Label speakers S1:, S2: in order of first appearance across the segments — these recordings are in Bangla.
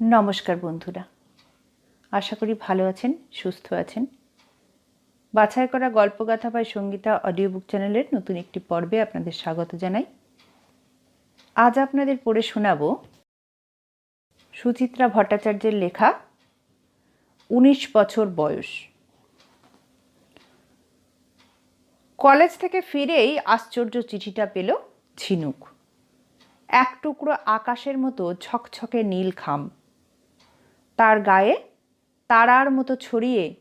S1: নমস্কার বন্ধুরা। আশা করি ভালো আছেন, সুস্থ আছেন। বাছাই করা গল্পগাথা বা সঙ্গীতা অডিও বুক চ্যানেলের নতুন একটি পর্বে আপনাদের স্বাগত জানাই। আজ আপনাদের পড়ে শোনাব সুচিত্রা ভট্টাচার্যের লেখা উনিশ বছর বয়স। কলেজ থেকে ফিরেই আশ্চর্য চিঠিটা পেল ঝিনুক। এক টুকরো আকাশের মতো ঝকঝকে নীল খাম। তার গায়ে তারার মতো ছড়িয়ে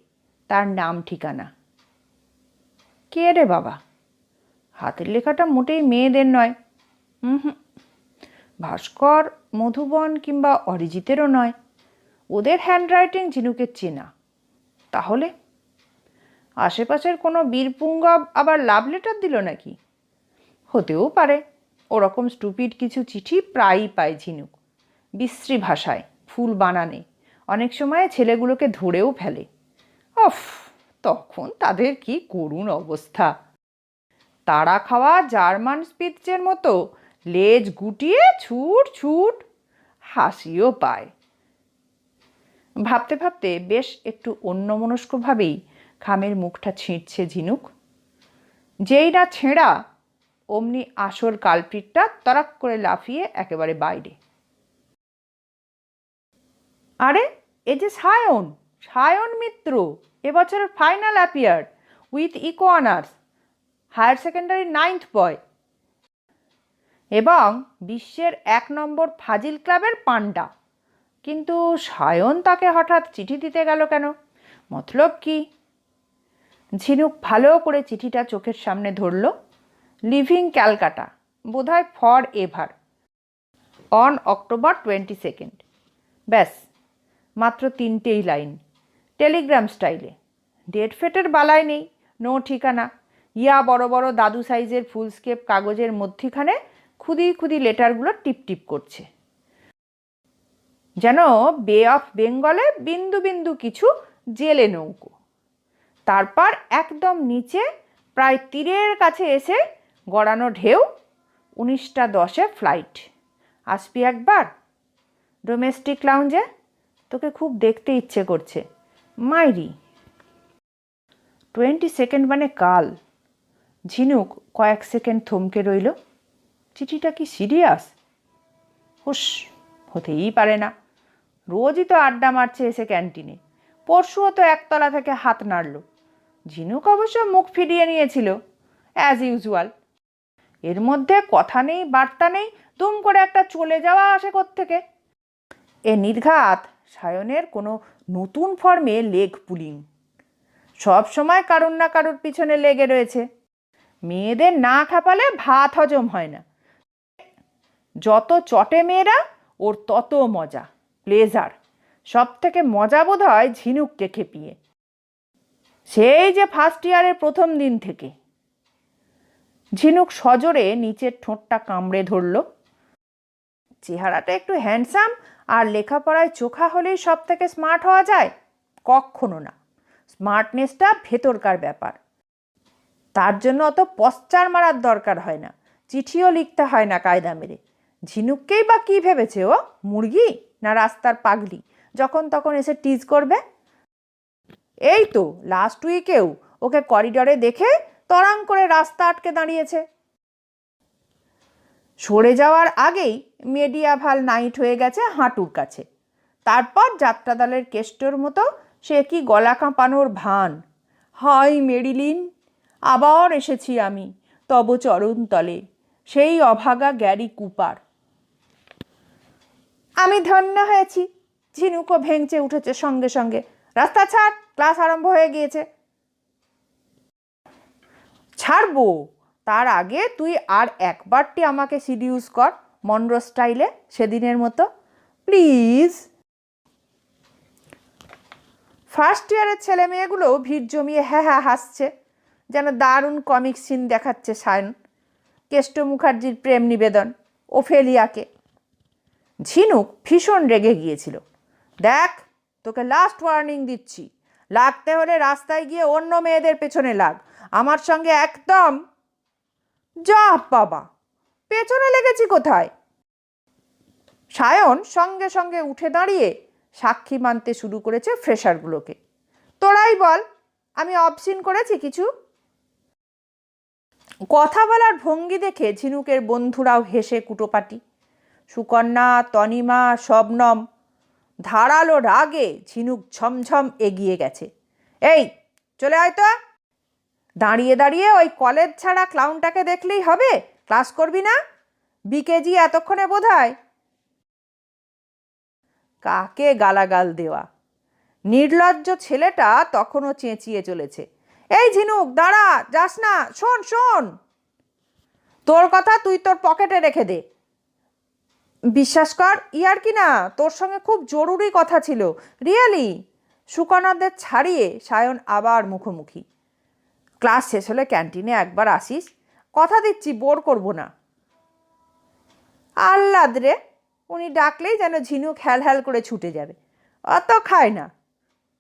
S1: তার নাম ঠিকানা। কে রে বাবা? হাতের লেখাটা মোটেই মেয়েদের নয়। হুম হুম। ভাস্কর, মধুবন কিংবা অরিজিতেরও নয়। ওদের হ্যান্ডরাইটিং ঝিনুকের চেনা। তাহলে? আশেপাশের কোনো বীরপুঙ্গা আবার লাভ লেটার দিল নাকি? হতেও পারে। ওরকম স্টুপিড কিছু চিঠি প্রায়ই পায় ঝিনুক। বিশ্রী ভাষায়, ফুল বানানে। অনেক সময় ছেলেগুলোকে ধরেও ফেলে। অফ তখন তাদের কি করুণ অবস্থা। তারা খাওয়া জার্মান স্পিচের মতো, লেজ গুটিয়ে ছুট ছুট হাসিও পায়। ভাবতে ভাবতে বেশ একটু অন্যমনস্কভাবেই খামের মুখটা ছিঁড়ছে ঝিনুক। যেই না ছেঁড়া, অমনি আসল কালপিটটা তরাক করে লাফিয়ে একেবারে বাইরে। আরে এ যে সায়ন সায়ন মিত্র, এবছরের final appear with eco honours higher secondary ninth boy এবং বিশ্বের এক নম্বর ফাজিল ক্লাবের পান্ডা। কিন্তু সায়ন তাকে হঠাৎ চিঠি দিতে গেল কেন? মতলব কি? ঝিনুক ভালো করে চিঠিটা চোখের সামনে ধরল লিভিং ক্যালকাটা বোধহয় for ever on October twenty second ব্যাস মাত্র তিনটেই লাইন। টেলিগ্রাম স্টাইলে। ডেট ফেটের বালায় নেই, নো ঠিকানা। ইয়া বড় বড় দাদু সাইজের ফুলস্কেপ কাগজের মধ্যিখানে খুদি খুদি লেটারগুলো টিপ টিপ করছে। যেন বে অফ বেঙ্গলে বিন্দু বিন্দু কিছু জেলে নৌকো। তারপর একদম নিচে প্রায় তীরের কাছে এসে গড়ানো ঢেউ, উনিশটা দশে ফ্লাইট। আসবি একবার? ডোমেস্টিক লাউঞ্জে? তোকে খুব দেখতে ইচ্ছে করছে। মাইরি। টোয়েন্টি সেকেন্ড মানে কাল। ঝিনুক কয়েক সেকেন্ড থমকে রইল। চিঠিটা কি সিরিয়াস? হুস হতেই পারে না। রোজই তো আড্ডা মারছে এসে ক্যান্টিনে। পরশুও তো একতলা থেকে হাত নাড়ল। ঝিনুক অবশ্য মুখ ফিরিয়ে নিয়েছিল অ্যাজ ইউজুয়াল এর মধ্যে কথা নেই, বার্তা নেই, দুম করে একটা চলে যাওয়া আসে থেকে এ নির্ঘাত। সায়নের কোনো নতুন ফর্মে লেগ পুলিং। সব সময় কারুর না কারুর পিছনে লেগে রয়েছে। মেয়েদের না খাপালে ভাত হজম হয় না। যত চটে মেয়েরা, ওর তত মজা। প্লেজার সব থেকে মজা বোধ হয় ঝিনুককে খেপিয়ে। সেই যে ফার্স্ট ইয়ারের প্রথম দিন থেকে। ঝিনুক সজোরে নিচের ঠোঁটটা কামড়ে ধরল। চেহারাটা একটু হ্যান্ডসাম আর লেখাপড়ায় চোখা হলেই সব থেকে স্মার্ট হওয়া যায়? কখনো না। স্মার্টনেসটা ভেতরকার ব্যাপার। তার জন্য অত পশ্চার মারার দরকার হয় না। চিঠিও লিখতে হয় না কায়দা মেরে। ঝিনুককেই বা কী ভেবেছে ও? মুরগি না রাস্তার পাগলি? যখন তখন এসে টিজ করবে? এই তো লাস্ট উইকেও ওকে করিডরে দেখে তরাং করে রাস্তা আটকে দাঁড়িয়েছে। সরে যাওয়ার আগেই মেডিয়াভাল নাইট হয়ে গেছে হাঁটুর কাছে। তারপর যাত্রাদলের কেষ্টর মতো সে কি গলা কাঁপানোর ভান। হাই মেরিলিন, আবার এসেছি আমি তব চরণ তলে, সেই অভাগা গ্যারি কুপার। আমি ধন্য হয়েছি, ঝিনুকও ভেঙচে উঠেছে সঙ্গে সঙ্গে। রাস্তা ছাড়, ক্লাস আরম্ভ হয়ে গিয়েছে। ছাড়বো? তার আগে তুই আর একবারটি আমাকে সিডিউস কর, মনরো স্টাইলে, সেদিনের মতো। প্লিজ। ফার্স্ট ইয়ারের ছেলে মেয়েগুলো ভিড় জমিয়ে হ্যাঁ হ্যাঁ হাসছে, যেন দারুণ কমিক সিন দেখাচ্ছে সায়ন। কেষ্ট মুখার্জির প্রেম নিবেদন, ওফেলিয়াকে। ঝিনুক ভীষণ রেগে গিয়েছিল। দেখ, তোকে লাস্ট ওয়ার্নিং দিচ্ছি, লাগতে হলে রাস্তায় গিয়ে অন্য মেয়েদের পেছনে লাগ, আমার সঙ্গে একদম যা বাবা, পেছনে লেগেছি কোথায়? সায়ন সঙ্গে সঙ্গে উঠে দাঁড়িয়ে সাক্ষী মানতে শুরু করেছে ফ্রেশারগুলোকে। তোরাই বল, আমি অবসিন করেছি কিছু? কথা বলার ভঙ্গি দেখে ঝিনুকের বন্ধুরাও হেসে কুটোপাটি। সুকন্যা, তনিমা শবনম ধারালো রাগে ঝিনুক ঝমঝম এগিয়ে গেছে। এই, চলে আয় তো। দাঁড়িয়ে দাঁড়িয়ে ওই কলেজ ছাড়া ক্লাউনটাকে দেখলেই হবে? ক্লাস করবি না? বিকেজি এতক্ষণে বোধ কাকে গালাগাল দেওয়া? নির্লজ্জ ছেলেটা তখনও চেঁচিয়ে চলেছে। এই ঝিনুক, দাঁড়া, যাস না, শোন শোন। তোর কথা তুই তোর পকেটে রেখে দে। বিশ্বাস কর, ইয়ার কি না, তোর সঙ্গে খুব জরুরি কথা ছিল। রিয়েলি সুকনাদের ছাড়িয়ে সায়ন আবার মুখোমুখি। ক্লাস শেষ হলে ক্যান্টিনে একবার আসিস। কথা দিচ্ছি, বোর করব না। আহ্লাদ রে, উনি ডাকলেই যেন ঝিনুক হ্যাল হ্যাল করে ছুটে যাবে। অত খায় না।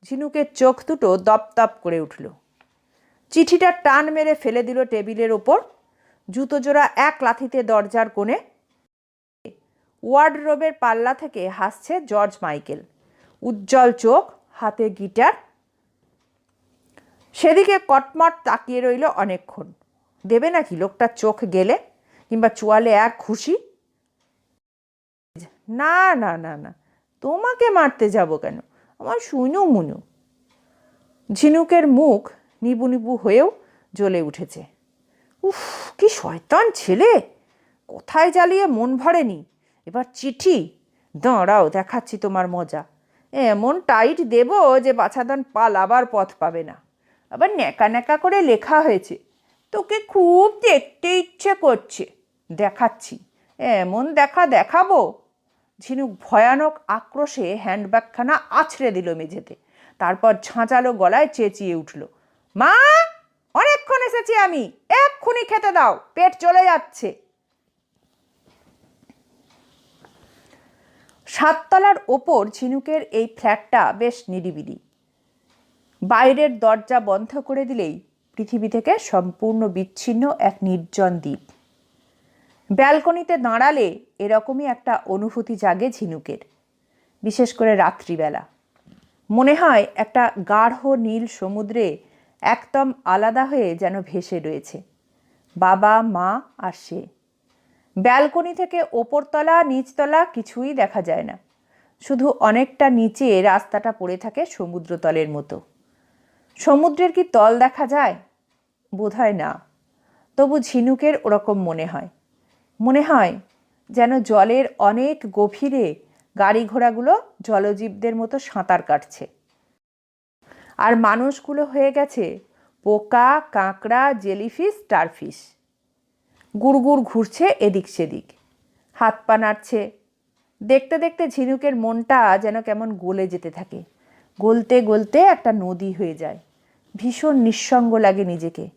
S1: ঝিনুকের চোখ দুটো দপদপ করে উঠল। চিঠিটা টান মেরে ফেলে দিল টেবিলের ওপর। জুতো জোড়া এক লাথিতে দরজার কোণে। ওয়ার্ডরোবের পাল্লা থেকে হাসছে জর্জ মাইকেল। উজ্জ্বল চোখ, হাতে গিটার সেদিকে কটমট তাকিয়ে রইল অনেকক্ষণ। দেবে নাকি লোকটার চোখ গেলে কিংবা চোয়ালে এক খুশি? না না না না। তোমাকে মারতে যাব কেন? আমার শুনু মুনু। ঝিনুকের মুখ নিবু নিবু হয়েও জ্বলে উঠেছে। উফ, কি শয়তান ছেলে! কোথায় জ্বালিয়ে মন ভরেনি? এবার চিঠি। দাঁড়াও, দেখাচ্ছি তোমার মজা। এমন টাইট দেব যে বাছাদান পালাবার পথ পাবে না। আবার ন্যাকা ন্যাকা করে লেখা হয়েছে। তোকে খুব দেখতে ইচ্ছে করছে। দেখাচ্ছি। এমন দেখা দেখাবো। ঝিনুক ভয়ানক আক্রোশে হ্যান্ডব্যাগখানা আছড়ে দিল মেঝেতে। তারপর ঝাঁচালো গলায় চেঁচিয়ে উঠল, মা, অনেকক্ষণ এসেছি আমি। এক্ষুনি খেতে দাও। পেট চলে যাচ্ছে। সাততলার ওপর ঝিনুকের এই ফ্ল্যাটটা বেশ নিরিবিলি। বাইরের দরজা বন্ধ করে দিলেই পৃথিবী থেকে সম্পূর্ণ বিচ্ছিন্ন এক নির্জন দ্বীপ। ব্যালকনিতে দাঁড়ালে এরকমই একটা অনুভূতি জাগে ঝিনুকের, বিশেষ করে রাত্রিবেলা। মনে হয় একটা গাঢ় নীল সমুদ্রে একদম আলাদা হয়ে যেন ভেসে রয়েছে, বাবা, মা আর সে। ব্যালকনি থেকে ওপরতলা, নিচতলা কিছুই দেখা যায় না, শুধু অনেকটা নিচে রাস্তাটা পড়ে থাকে সমুদ্রতলের মতো। সমুদ্রের কি তল দেখা যায়? বোধহয় না। তবু ঝিনুকের ওরকম মনে হয়। মনে হয় যেন জলের অনেক গভীরে গাড়ি ঘোড়াগুলো জলজীবদের মতো সাঁতার কাটছে। আর মানুষগুলো হয়ে গেছে পোকা, কাঁকড়া, জেলিফিশ, স্টারফিশ। গুড়গুড় ঘুরছে এদিক সেদিক। হাত পা নাড়ছে। দেখতে দেখতে ঝিনুকের মনটা যেন কেমন গলে যেতে থাকে। গলতে গলতে একটা নদী হয়ে যায়। ভীষণ নিঃসঙ্গ লাগে নিজেকে।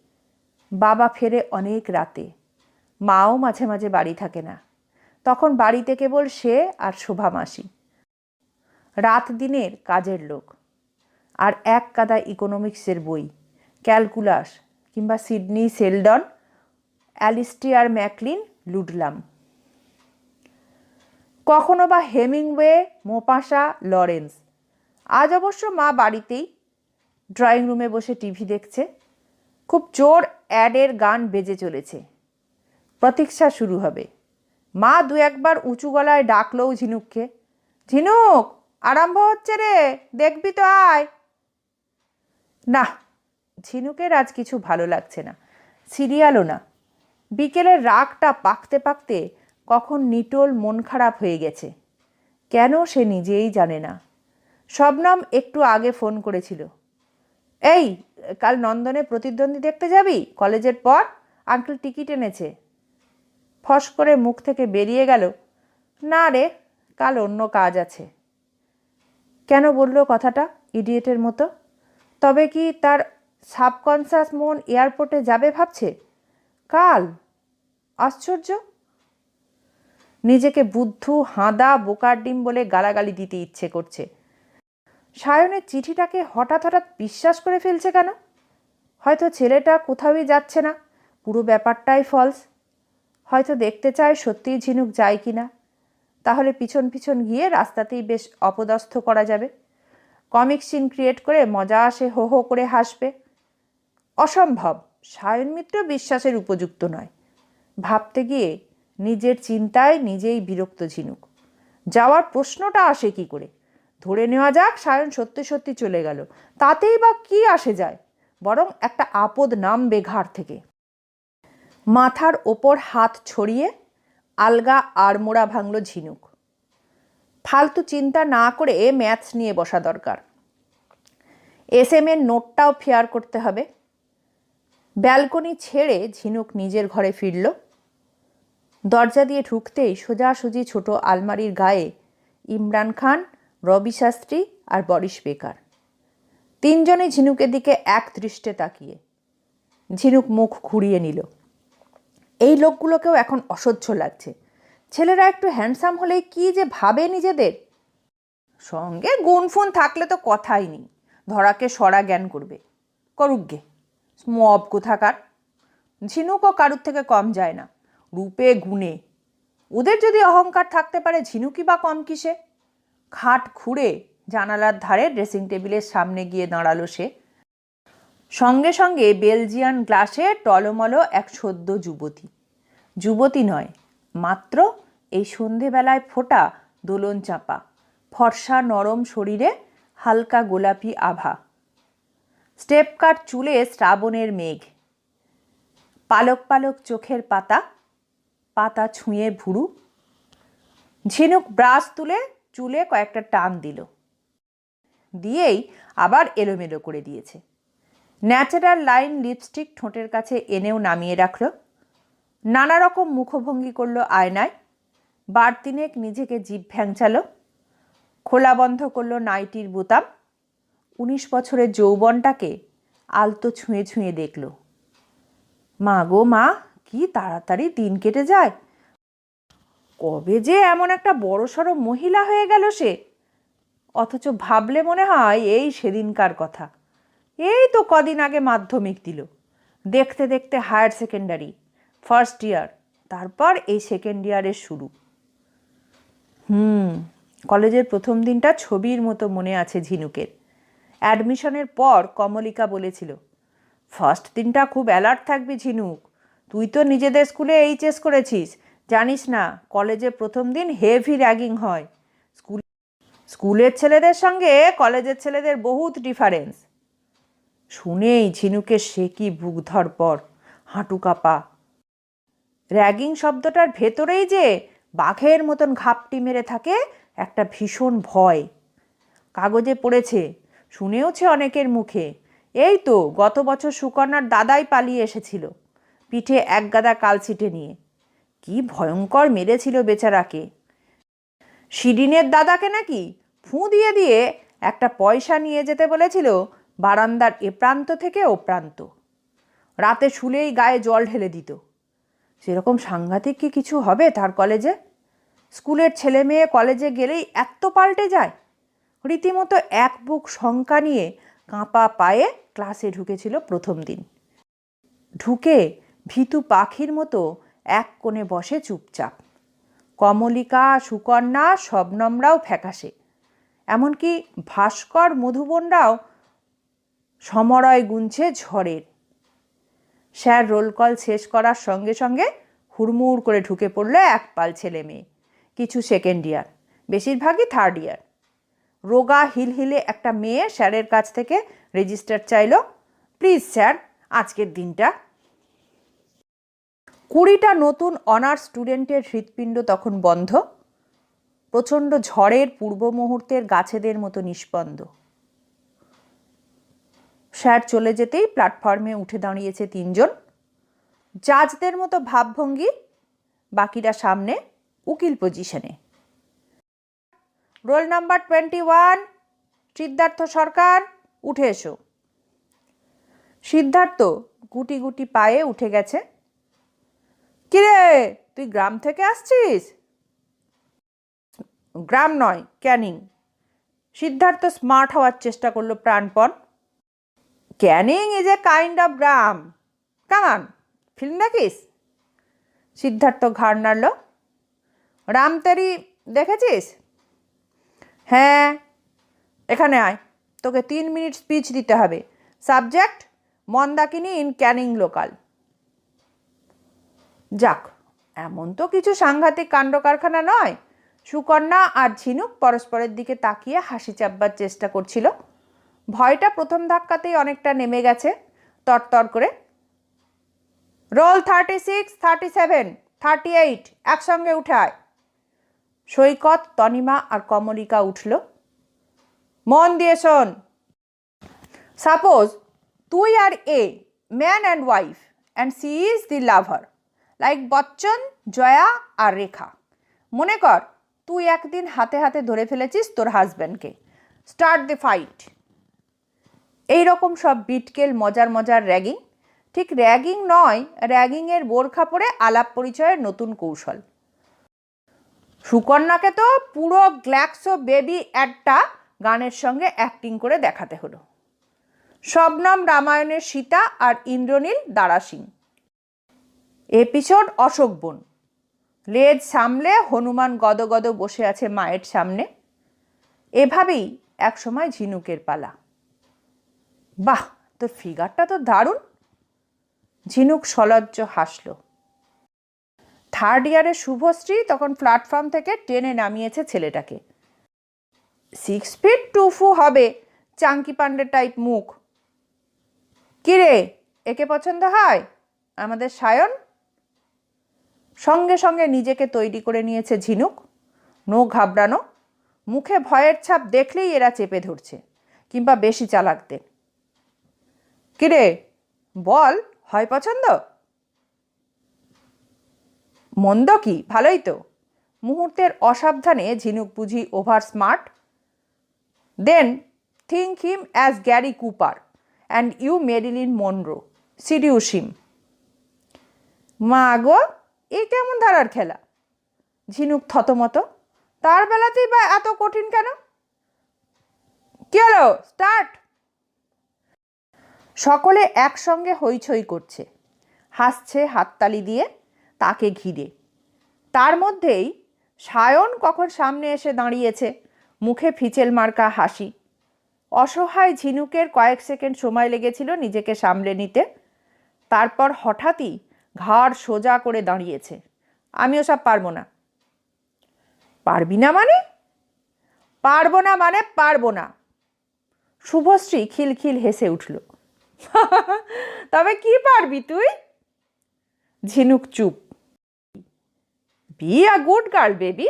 S1: বাবা ফেরে অনেক রাতে। মাও মাঝে মাঝে বাড়ি থাকে না। তখন বাড়িতে কেবল সে আর শোভা মাসি। রাত দিনের কাজের লোক। আর এক কাদা ইকোনমিক্সের বই, ক্যালকুলাস কিংবা Sidney Sheldon, Alistair MacLean, Ludlum. কখনো বা হেমিংওয়ে, মোপাসা, লরেন্স আজ অবশ্য মা বাড়িতেই ড্রয়িং রুমে বসে টিভি দেখছে। খুব জোর অ্যাডের গান বেজে চলেছে। প্রতীক্ষা শুরু হবে। মা দু একবার উঁচু গলায় ডাকলও ঝিনুককে। ঝিনুক, আরম্ভ হচ্ছে রে, দেখবি তো আয়। না, ঝিনুকের আজ কিছু ভালো লাগছে না। সিরিয়ালও না। বিকেলের রাগটা পাকতে পাকতে কখন নিটোল মন খারাপ হয়ে গেছে। কেন সে নিজেই জানে না। শবনম একটু আগে ফোন করেছিল। এই, কাল নন্দনে প্রতিদ্বন্দ্বী দেখতে যাবি? কলেজের পর? আঙ্কেল টিকিট এনেছে। ফস করে মুখ থেকে বেরিয়ে গেল। না রে, কাল অন্য কাজ আছে। কেন বলল কথাটা, ইডিয়েটের মতো? তবে কি তার সাবকনসাস মন এয়ারপোর্টে যাবে ভাবছে? কাল? আশ্চর্য! নিজেকে বুদ্ধু, হাঁদা, বোকার ডিম বলে গালাগালি দিতে ইচ্ছে করছে। সায়নের চিঠিটাকে হঠাৎ হঠাৎ বিশ্বাস করে ফেলছে কেন? হয়তো ছেলেটা কোথাওই যাচ্ছে না, পুরো ব্যাপারটাই ফলস হয়তো দেখতে চায় সত্যিই ঝিনুক যায় কি না। তাহলে পিছন পিছন গিয়ে রাস্তাতেই বেশ অপদস্থ করা যাবে। কমিক সিন ক্রিয়েট করে মজা আসে, হো হো করে হাসবে। অসম্ভব, সায়ন মিত্র বিশ্বাসের উপযুক্ত নয়। ভাবতে গিয়ে নিজের চিন্তায় নিজেই বিরক্ত ঝিনুক। যাওয়ার প্রশ্নটা আসে কি করে? ধরে নেওয়া যাক সায়ন সত্যি সত্যি চলে গেল। তাতেই বা কি আসে যায়? বরং একটা আপদ নামবে ঘাড় থেকে। মাথার ওপর হাত ছড়িয়ে আলগা আড়মোড়া ভাঙল ঝিনুক। ফালতু চিন্তা না করে ম্যাথস নিয়ে বসা দরকার। এস এম এর নোটটাও ফেয়ার করতে হবে। ব্যালকনি ছেড়ে ঝিনুক নিজের ঘরে ফিরল। দরজা দিয়ে ঢুকতেই সোজাসুজি ছোট আলমারির গায়ে ইমরান খান রবি শাস্ত্রী আর বরিশ বেকার। তিনজনে ঝিনুকের দিকে এক দৃষ্টে তাকিয়ে। ঝিনুক মুখ ঘুরিয়ে নিল। এই লোকগুলোকেও এখন অসহ্য লাগছে। ছেলেরা একটু হ্যান্ডসাম হলেই কি যে ভাবে নিজেদের? সঙ্গে গুনফুন থাকলে তো কথাই নেই। ধরাকে সরা জ্ঞান করবে। করুক গে, মব কোথাকার? ঝিনুকও কারুর থেকে কম যায় না। রূপে, গুণে। ওদের যদি অহংকার থাকতে পারে ঝিনুকি বা কম কিসে? খাট ঘুরে জানালার ধারে ড্রেসিং টেবিলের সামনে গিয়ে দাঁড়াল সে। সঙ্গে সঙ্গে বেলজিয়ান গ্লাসে টলমলো এক সদ্য যুবতী। যুবতী নয়, মাত্র এই সন্ধেবেলায় ফোটা দোলন চাপা, ফর্সা নরম শরীরে হালকা গোলাপি আভা। স্টেপ কাট চুলে শ্রাবণের মেঘ। পালক পালক চোখের পাতা পাতা ছুঁয়ে ভুরু। ঝিনুক ব্রাশ তুলে চুলে কয়েকটা টান দিল। দিয়েই আবার এলোমেলো করে দিয়েছে। ন্যাচারাল লাইন লিপস্টিক ঠোঁটের কাছে এনেও নামিয়ে রাখল। নানা রকম মুখভঙ্গি করল আয়নায়। বার তিনেক নিজেকে জিভ ভ্যাংচালো। খোলা বন্ধ করল নাইটির বোতাম। উনিশ বছরের যৌবনটাকে আলতো ছুঁয়ে ছুঁয়ে দেখল। মা গো মা, কি তাড়াতাড়ি দিন কেটে যায়? কবে যে এমন একটা বড়সড় মহিলা হয়ে গেল সে? অথচ ভাবলে মনে হয় এই সেদিনকার কথা। এই তো কদিন আগে মাধ্যমিক দিল। দেখতে দেখতে হায়ার সেকেন্ডারি, ফার্স্ট ইয়ার, তারপর এই সেকেন্ড ইয়ারের শুরু। হুম, কলেজের প্রথম দিনটা ছবির মতো মনে আছে ঝিনুকের। অ্যাডমিশনের পর কমলিকা বলেছিল, ফার্স্ট দিনটা খুব অ্যালার্ট থাকবি ঝিনুক। তুই তো নিজেদের স্কুলে এইচএস করেছিস। জানিস না, কলেজে প্রথম দিন হেভি র্যাগিং হয়। স্কুল স্কুলের ছেলেদের সঙ্গে কলেজের ছেলেদের বহুত ডিফারেন্স শুনেই ঝিনুকের সে কি বুক ধরপর হাঁটু কাপা। র্যাগিং শব্দটার ভেতরেই যে বাঘের মতন ঘাপটি মেরে থাকে, একটা ভীষণ ভয়। কাগজে পড়েছে, শুনেওছে অনেকের মুখে। এই তো গত বছর সুকন্যার দাদাই পালিয়ে এসেছিল, পিঠে এক গাদা কালছিটে নিয়ে। কি ভয়ঙ্কর মেরেছিল বেচারাকে। শিরিনের দাদাকে নাকি ফুঁ দিয়ে দিয়ে একটা পয়সা নিয়ে যেতে বলেছিল বারান্দার এ প্রান্ত থেকে ও প্রান্ত। রাতে শুলেই গায়ে জল ঢেলে দিত। সেরকম সাংঘাতিক কি কিছু হবে তার কলেজে? স্কুলের ছেলে মেয়ে কলেজে গেলেই এত পাল্টে যায়। রীতিমতো এক বুক শঙ্কা নিয়ে কাঁপা পায়ে ক্লাসে ঢুকেছিল প্রথম দিন। ঢুকে ভীতু পাখির মতো এক কোণে বসে চুপচাপ। কমলিকা, সুকন্যা শবনমরাও ফ্যাকাশে। এমনকি ভাস্কর মধুবনরাও সমরয় গুনছে ঝড়ের। স্যার রোল কল শেষ করার সঙ্গে সঙ্গে হুড়মুড় করে ঢুকে পড়ল এক পাল ছেলে মেয়ে। কিছু সেকেন্ড ইয়ার বেশিরভাগই থার্ড ইয়ার রোগা হিলহিলে একটা মেয়ে স্যারের কাছ থেকে রেজিস্টার চাইলো প্লিজ স্যার আজকের দিনটা কুড়িটা নতুন অনার্স স্টুডেন্টের হৃৎপিণ্ড তখন বন্ধ। প্রচণ্ড ঝড়ের পূর্ব মুহূর্তের গাছেদের মতো নিষ্পন্দ। স্যার চলে যেতেই প্ল্যাটফর্মে উঠে দাঁড়িয়েছে তিনজন। জাজদের মতো ভাবভঙ্গি, বাকিরা সামনে উকিল পজিশনে। Roll number twenty one, Siddhartha Sarkar, উঠে এসো। সিদ্ধার্থ গুটি গুটি পায়ে উঠে গেছে। কিরে, তুই গ্রাম থেকে আসছিস? গ্রাম নয়, ক্যানিং। সিদ্ধার্থ স্মার্ট হওয়ার চেষ্টা করল প্রাণপণ। Canning is a kind of gram. Come on film দেখিস? সিদ্ধার্থ ঘাড় নাড়ল। রামতারি দেখেছিস? হ্যাঁ এখানে আয়। তোকে তিন মিনিট স্পিচ দিতে হবে। Subject Mandakini in Canning local যাক, এমন তো কিছু সাংঘাতিক কাণ্ড কারখানা নয়। সুকন্যা আর ঝিনুক পরস্পরের দিকে তাকিয়ে হাসি চাপবার চেষ্টা করছিল। ভয়টা প্রথম ধাক্কাতেই অনেকটা নেমে গেছে। তরতর করে, roll thirty six, thirty seven, thirty eight, একসঙ্গে উঠে আয় সৈকত, তনিমা আর কমলিকা উঠল। মন দিয়ে শোন। সাপোজ তুই আর A, man and wife, and C is the lover. Like Bachchan Jaya আর রেখা মনে কর, তুই একদিন হাতে হাতে ধরে ফেলেছিস তোর হাজব্যান্ডকে স্টার্ট দ্য ফাইট এই রকম সব বিটকেল, মজার মজার র্যাগিং ঠিক র্যাগিং নয় র্যাগিংয়ের বোরখা পরে আলাপ পরিচয়ের নতুন কৌশল। সুকন্যাকে তো পুরো গ্ল্যাক্সো বেবি একটা গানের সঙ্গে অ্যাক্টিং করে দেখাতে হলো। শবনম রামায়ণের সীতা আর ইন্দ্রনীল দারাসিং। এপিসোড অশোক বন। লেজ সামলে হনুমান গদগদ বসে আছে মায়ের সামনে। এভাবেই একসময় ঝিনুকের পালা। বাহ তোর ফিগারটা তো দারুণ। ঝিনুক সলজ্জ হাসল। থার্ড ইয়ারের শুভশ্রী তখন প্ল্যাটফর্ম থেকে টেনে নামিয়েছে ছেলেটাকে। সিক্স ফিট টু ফু হবে, চাঙ্কি পান্ডে টাইপ মুখ। কিরে, একে পছন্দ হয়? আমাদের সায়ন? সঙ্গে সঙ্গে নিজেকে তৈরি করে নিয়েছে ঝিনুক। নো ঘাবড়ানো। মুখে ভয়ের ছাপ দেখলেই এরা চেপে ধরছে, কিংবা বেশি চালাকদের কিরে, বল হয় পছন্দ? মন্দ কি? ভালোই তো। মুহূর্তের অসাবধানে ঝিনুক বুঝি over smart then think him as Gary Cooper and you Marilyn Monroe seduce him মা গো এই কেমন ধারার খেলা? ঝিনুক থতমত। তার বেলাতেই বা এত কঠিন কেন? কি হলো? স্টার্ট! সকলে একসঙ্গে হইচই করছে। হাসছে হাততালি দিয়ে, তাকে ঘিরে। তার মধ্যেই সায়ন কখন সামনে এসে দাঁড়িয়েছে, মুখে ফিচেল মার্কা হাসি। অসহায় ঝিনুকের কয়েক সেকেন্ড সময় লেগেছিল নিজেকে সামলে নিতে। তারপর হঠাৎই ঘাড় সোজা করে দাঁড়িয়েছে। আমি ওসব পারব না। পারবি না মানে? পারব না মানে পারব না। শুভশ্রী খিলখিল হেসে উঠল। তবে কি পারবি তুই? ঝিনুক চুপ। Be a good girl baby.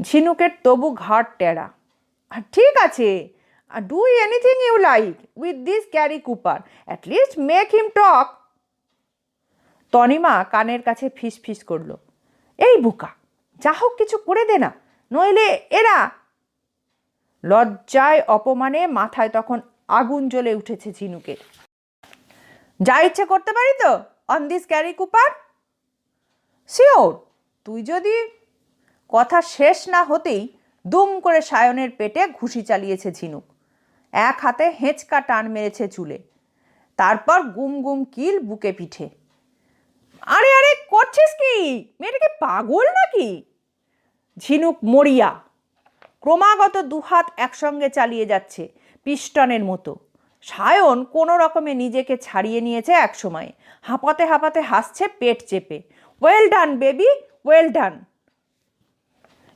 S1: ঝিনুকের তবু ঘাট টেরা। আর ঠিক আছে do anything you like with this Cary Cooper at least make him talk Tanima কানের কাছে ফিস ফিস করল। এই বুকা, যা হোক কিছু করে দে না, নইলে এরা লজ্জায় অপমানে মাথায় তখন আগুন জ্বলে উঠেছে ঝিনুকের। যা ইচ্ছে করতে পারি তো on this Cary Cooper sure তুই যদি কথা শেষ না হতেই দুম করে সায়নের পেটে ঘুষি চালিয়েছে ঝিনুক। এক হাতে হেঁচকা টান মেরেছে চুলে। তারপর গুম গুম কিল বুকে পিঠে। আরে আরে, করছিস কি? মেয়েটাকে পাগল নাকি? ঝিনুক মরিয়া, ক্রমাগত দুহাত একসঙ্গে চালিয়ে যাচ্ছে পিস্টনের মতো। সায়ন কোনো রকমে নিজেকে ছাড়িয়ে নিয়েছে একসময়। হাঁপাতে হাঁপাতে হাসছে পেট চেপে। Well done baby well done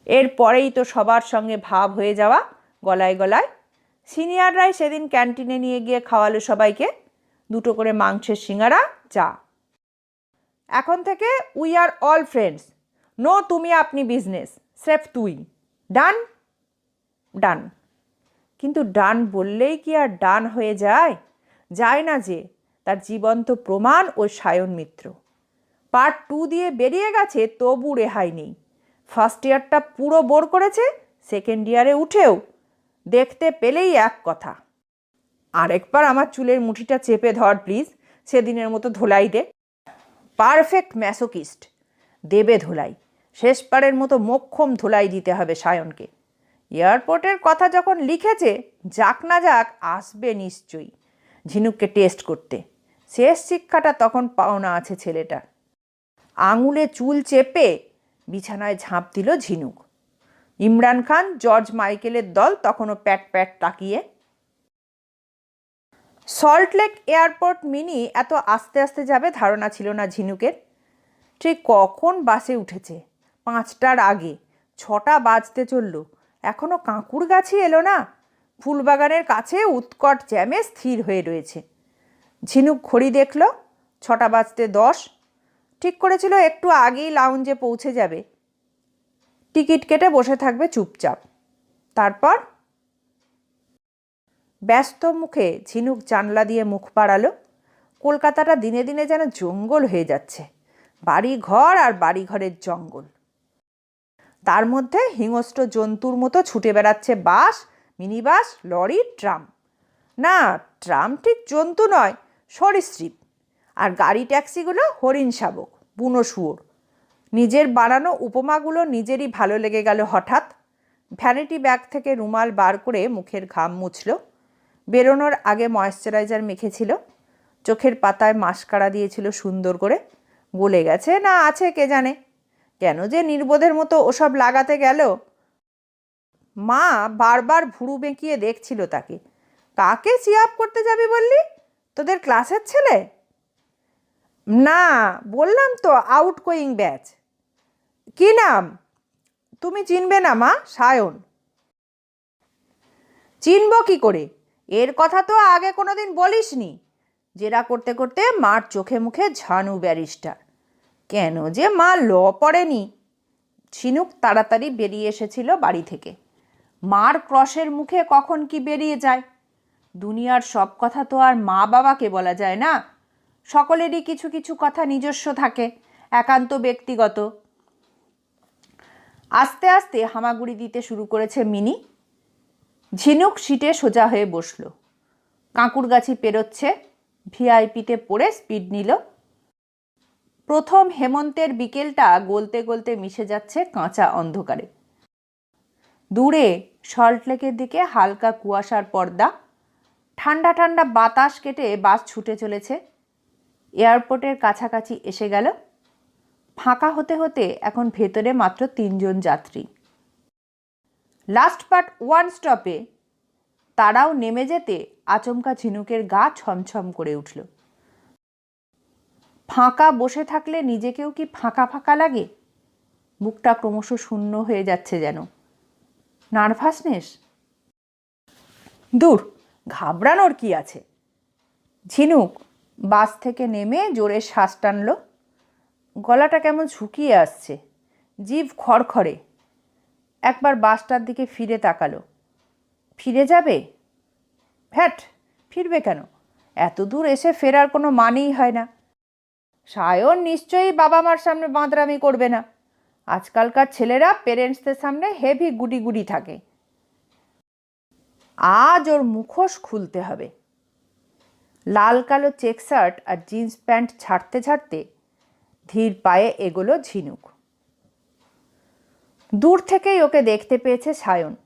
S1: এরপরেই তো সবার সঙ্গে ভাব হয়ে যাওয়া গলায় গলায়। সিনিয়ররাই সেদিন ক্যান্টিনে নিয়ে গিয়ে খাওয়ালো সবাইকে। দুটো করে মাংসের সিঙ্গারা, চা। এখন থেকে we are all friends no তুমি আপনি বিজনেস স্রেফ তুই। ডান ডান কিন্তু ডান বললেই কি আর ডান হয়ে যায়? যায় না যে, তার জীবন্ত প্রমাণ ও সায়ন মিত্র। পার্ট টু দিয়ে বেরিয়ে গেছে, তবু রেহাই নেই। ফার্স্ট ইয়ারটা পুরো বোর করেছে সেকেন্ড ইয়ারে উঠেও। দেখতে পেলেই এক কথা। আরেকবার আমার চুলের মুঠিটা চেপে ধর প্লিজ সেদিনের মতো ধোলাই দে। পারফেক্ট ম্যাসোকিস্ট। দেবে ধোলাই। শেষবারের মতো মোক্ষম ধোলাই দিতে হবে সায়নকে। এয়ারপোর্টের কথা যখন লিখেছে, যাক না যাক, আসবে নিশ্চয়ই। ঝিনুককে টেস্ট করতে। শেষ শিক্ষাটা তখন পাওনা আছে ছেলেটার আঙুলে চুল চেপে বিছানায় ঝাঁপ দিল ঝিনুক। ইমরান খান, জর্জ মাইকেলের দল তখনও প্যাট প্যাট তাকিয়ে সল্টলেক এয়ারপোর্ট মিনি এত আস্তে আস্তে যাবে ধারণা ছিল না ঝিনুকের। ঠিক কখন বাসে উঠেছে? পাঁচটার আগে। ছটা বাজতে চলল। এখনও কাঁকুর গাছই এলো না। ফুলবাগানের কাছে উৎকট জ্যামে স্থির হয়ে রয়েছে। ঝিনুক ঘড়ি দেখল, ছটা বাজতে দশ। ঠিক করেছিল, একটু আগেই লাউঞ্জে পৌঁছে যাবে। টিকিট কেটে বসে থাকবে চুপচাপ। তারপর ব্যস্ত মুখে ঝিনুক জানলা দিয়ে মুখ বাড়ালো। কলকাতাটা দিনে দিনে যেন জঙ্গল হয়ে যাচ্ছে। বাড়ি ঘর আর বাড়ি ঘরের জঙ্গল। তার মধ্যে হিংস্র জন্তুর মতো ছুটে বেড়াচ্ছে bus mini bus lorry, tram. না, ট্রাম ঠিক জন্তু নয়, সরীসৃপ। আর গাড়ি ট্যাক্সিগুলো হরিণ শাবক, বুনো শুয়োর। নিজের বানানো উপমাগুলো নিজেরই ভালো লেগে গেল হঠাৎ। ভ্যানিটি ব্যাগ থেকে রুমাল বার করে মুখের ঘাম মুছল। বেরোনোর আগে ময়েশ্চারাইজার মেখেছিল। চোখের পাতায় মাস্কারা দিয়েছিল সুন্দর করে। গলে গেছে, না আছে কে জানে। কেন যে নির্বোধের মতো ওসব লাগাতে গেল। মা বারবার ভুরু বেঁকিয়ে দেখছিল তাকে। কাকে চিয়াপ করতে যাবি বললি? তোদের ক্লাসের ছেলে? না, বললাম তো আউট গোয়িং ব্যাচ কি নাম? তুমি চিনবে না মা, সায়ন। চিনব কি করে? এর কথা তো আগে কোনোদিন বলিসনি। জেরা করতে করতে মার চোখে মুখে ঝানু ব্যারিস্টার। কেন যে মা ল পড়েনি। ঝিনুক তাড়াতাড়ি বেরিয়ে এসেছিল বাড়ি থেকে। মার ক্রসের মুখে কখন কি বেরিয়ে যায়? দুনিয়ার সব কথা তো আর মা বাবাকে বলা যায় না। সকলেরই কিছু কিছু কথা নিজস্ব থাকে, একান্ত ব্যক্তিগত। আস্তে আস্তে হামাগুড়ি দিতে শুরু করেছে মিনি। ঝিনুক সিটে সোজা হয়ে বসল। কাঁকুরগাছি পেরোচ্ছে, ভিআইপিতে পড়ে স্পিড নিল। প্রথম হেমন্তের বিকেলটা গলতে গলতে মিশে যাচ্ছে কাঁচা অন্ধকারে। দূরে সল্টলেকের দিকে হালকা কুয়াশার পর্দা। ঠান্ডা ঠান্ডা বাতাস কেটে বাস ছুটে চলেছে। এয়ারপোর্টের কাছাকাছি এসে গেল। ফাঁকা হতে হতে এখন ভেতরে মাত্র তিনজন যাত্রী। লাস্ট পার্ট ওয়ান স্টপে তারাও নেমে যেতে আচমকা ঝিনুকের গা ছমছম করে উঠল। ফাঁকা বসে থাকলে নিজেকেও কি ফাঁকা ফাঁকা লাগে? বুকটা ক্রমশ শূন্য হয়ে যাচ্ছে যেন। নার্ভাসনেস? দূর, ঘাবড়ানোর কি আছে? ঝিনুক বাস থেকে নেমে জোরে শ্বাস টানল। গলাটা কেমন শুকিয়ে আসছে। জিভ খড়খড়ে। একবার বাসটার দিকে ফিরে তাকালো। ফিরে যাবে? ভ্যাট, ফিরবে কেন? এত দূর এসে ফেরার কোনো মানেই হয় না। সায়ন নিশ্চয়ই বাবা মার সামনে বাঁদরামি করবে না। আজকালকার ছেলেরা পেরেন্টসদের সামনে হেভি গুডি গুডি থাকে। আজ ওর মুখোশ খুলতে হবে। লাল কালো চেক শার্ট আর জিন্স প্যান্ট ছাড়তে ছাড়তে ধীর পায়ে এগোলো ঝিনুক। দূর থেকেই ওকে দেখতে পেয়েছে সায়ন।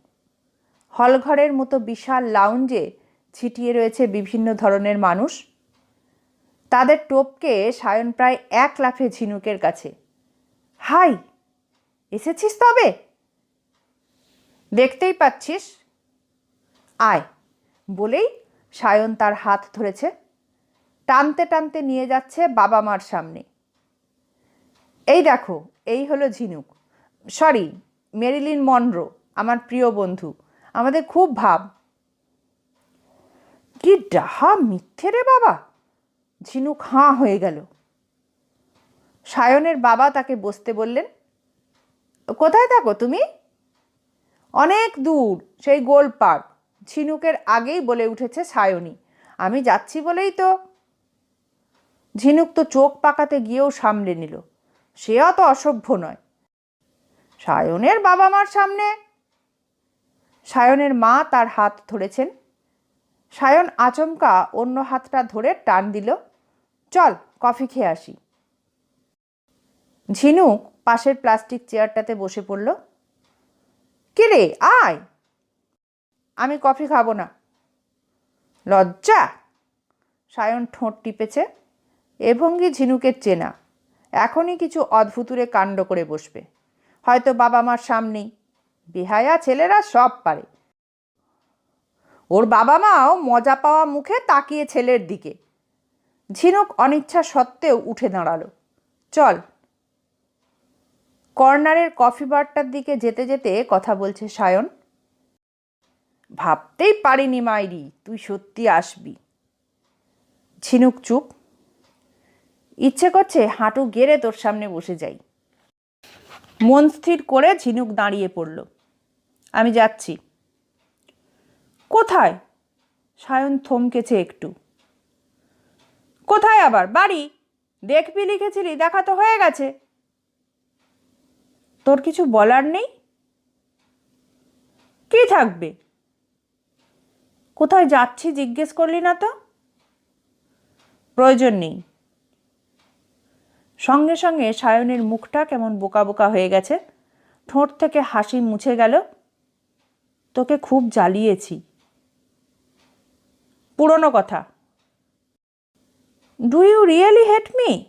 S1: হলঘরের মতো বিশাল লাউঞ্জে ছিটিয়ে রয়েছে বিভিন্ন ধরনের মানুষ। তাদের টোপকে সায়ন প্রায় এক লাফে ঝিনুকের কাছে। হাই, এসেছিস তবে? দেখতেই পাচ্ছিস? আয়, বলেই সায়ন তার হাত ধরেছে। টানতে টানতে নিয়ে যাচ্ছে বাবা মার সামনে। এই দেখো, এই হলো ঝিনুক। সরি, মেরিলিন মনরো, আমার প্রিয় বন্ধু, আমাদের খুব ভাব। কি ডাহা মিথ্যে রে বাবা! ঝিনুক হাঁ হয়ে গেল। সায়নের বাবা তাকে বসতে বললেন, কোথায় থাকো তুমি? অনেক দূর, সেই গোল পার্ক। ঝিনুকের আগেই বলে উঠেছে সায়নী, আমি যাচ্ছি বলেই তো। ঝিনুক তো চোখ পাকাতে গিয়েও সামলে নিল। সে অত অসভ্য নয়। সায়নের বাবা মার সামনে। সায়নের মা তার হাত ধরেছেন। সায়ন আচমকা অন্য হাতটা ধরে টান দিল। চল, কফি খেয়ে আসি। ঝিনুক পাশের প্লাস্টিক চেয়ারটাতে বসে পড়ল। রে, আয়। আমি কফি খাব না। লজ্জা? সায়ন ঠোঁট টিপেছে। এ ভঙ্গি ঝিনুকের চেনা। এখনই কিছু অদ্ভুতুরে কাণ্ড করে বসবে। হয়তো বাবা মার সামনেই বেহায়া ছেলেরা সব পারে। ওর বাবা মাও মজা পাওয়া মুখে তাকিয়ে ছেলের দিকে। ঝিনুক অনিচ্ছা সত্ত্বেও উঠে দাঁড়াল। চল। কর্নারের কফি বারটার দিকে যেতে যেতে কথা বলছে সায়ন। ভাবতেই পারিনি মাইরি, তুই সত্যি আসবি। ঝিনুক চুপ। ইচ্ছে করছে হাঁটু গেড়ে তোর সামনে বসে যাই। মন স্থির করে ঝিনুক দাঁড়িয়ে পড়ল। আমি যাচ্ছি। কোথায়? সায়ন থমকেছে একটু। কোথায় আবার? বাড়ি? দেখবি লিখেছিলি, দেখা তো হয়ে গেছে। তোর কিছু বলার নেই? কি থাকবে? কোথায় যাচ্ছি জিজ্ঞেস করলি না তো? প্রয়োজন নেই। সঙ্গে সঙ্গে সায়নের মুখটা কেমন বোকা বোকা হয়ে গেছে। ঠোঁট থেকে হাসি মুছে গেল। তোকে খুব জ্বালিয়েছি। পুরনো কথা। Do you really hate me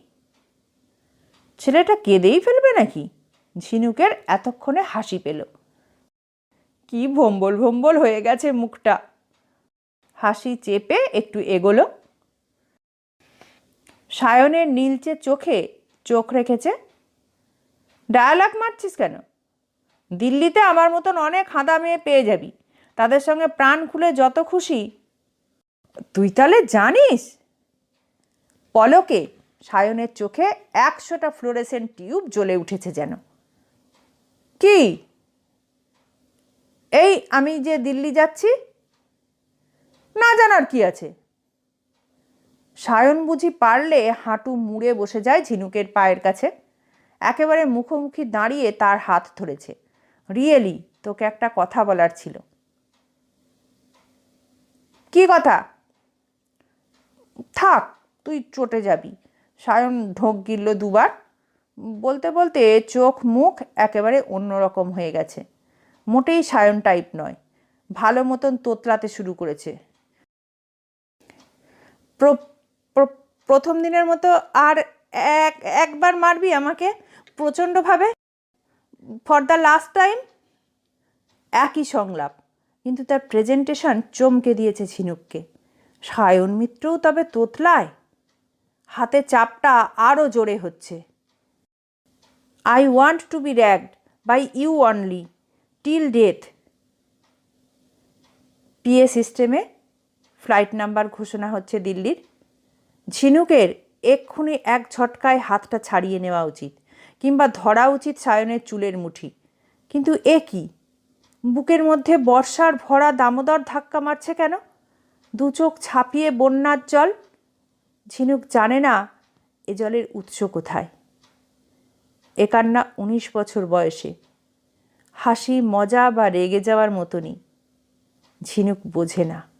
S1: ছেলেটা কেঁদেই ফেলবে নাকি? ঝিনুকের এতক্ষণে হাসি পেল। কি ভম্বল ভম্বল হয়ে গেছে মুখটা। হাসি চেপে একটু এগোলো। সায়নের নীলচে চোখে চোখ রেখেছে। ডায়ালগ মারছিস কেন? দিল্লিতে আমার মতন অনেক হাঁদা মেয়ে পেয়ে যাবি। তাদের সঙ্গে প্রাণ খুলে যত খুশি। তুই তাহলে জানিস? পলকে সায়নের চোখে একশোটা ফ্লোরেসেন্ট টিউব জ্বলে উঠেছে যেন। কি? এই আমি যে দিল্লি যাচ্ছি? না জানার কি আছে? সায়ন বুঝি পারলে হাঁটু মুড়ে বসে যায় ঝিনুকের পায়ের কাছে। একেবারে মুখোমুখি দাঁড়িয়ে তার হাত ধরেছে। রিয়েলি, তোকে একটা কথা বলার ছিল। কি কথা? থাক, তুই চটে যাবি। সায়ন ঢোক গিলল দুবার। বলতে বলতে চোখ মুখ একেবারে অন্যরকম হয়ে গেছে। মোটেই সায়ন টাইপ নয়। ভালো মতন তোতলাতে শুরু করেছে। প্রথম দিনের মতো আর এক, একবার মারবি আমাকে প্রচণ্ডভাবে। ফর দ্য লাস্ট টাইম একই সংলাপ। কিন্তু তার প্রেজেন্টেশন চমকে দিয়েছে ঝিনুককে। সায়ন মিত্রও তবে তোতলায়। হাতে চাপটা আরও জোরে হচ্ছে। I want to be ragged by you only till death PA সিস্টেমে ফ্লাইট নাম্বার ঘোষণা হচ্ছে দিল্লির। ঝিনুকের এক্ষুনি এক ঝটকায় হাতটা ছাড়িয়ে নেওয়া উচিত, কিংবা ধরা উচিত সায়নের চুলের মুঠি। কিন্তু এ কি? বুকের মধ্যে বর্ষার ভরা দামোদর ধাক্কা মারছে কেন? দু চোখ ছাপিয়ে বন্যার জল? ঝিনুক জানে না এ জলের উৎস কোথায়। এ কান্না উনিশ বছর বয়সে। হাসি, মজা বা রেগে যাওয়ার মতনই। ঝিনুক বোঝে না।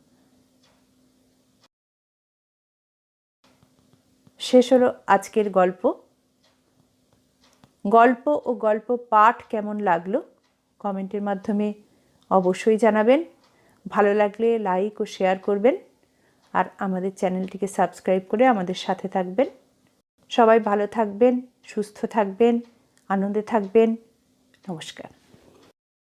S1: শেষ হলো আজকের গল্প। গল্প ও গল্প পাঠ কেমন লাগল কমেন্টের মাধ্যমে অবশ্যই জানাবেন। ভালো লাগলে লাইক ও শেয়ার করবেন আর আমাদের চ্যানেলটিকে সাবস্ক্রাইব করে আমাদের সাথে থাকবেন। সবাই ভালো থাকবেন, সুস্থ থাকবেন, আনন্দে থাকবেন। নমস্কার।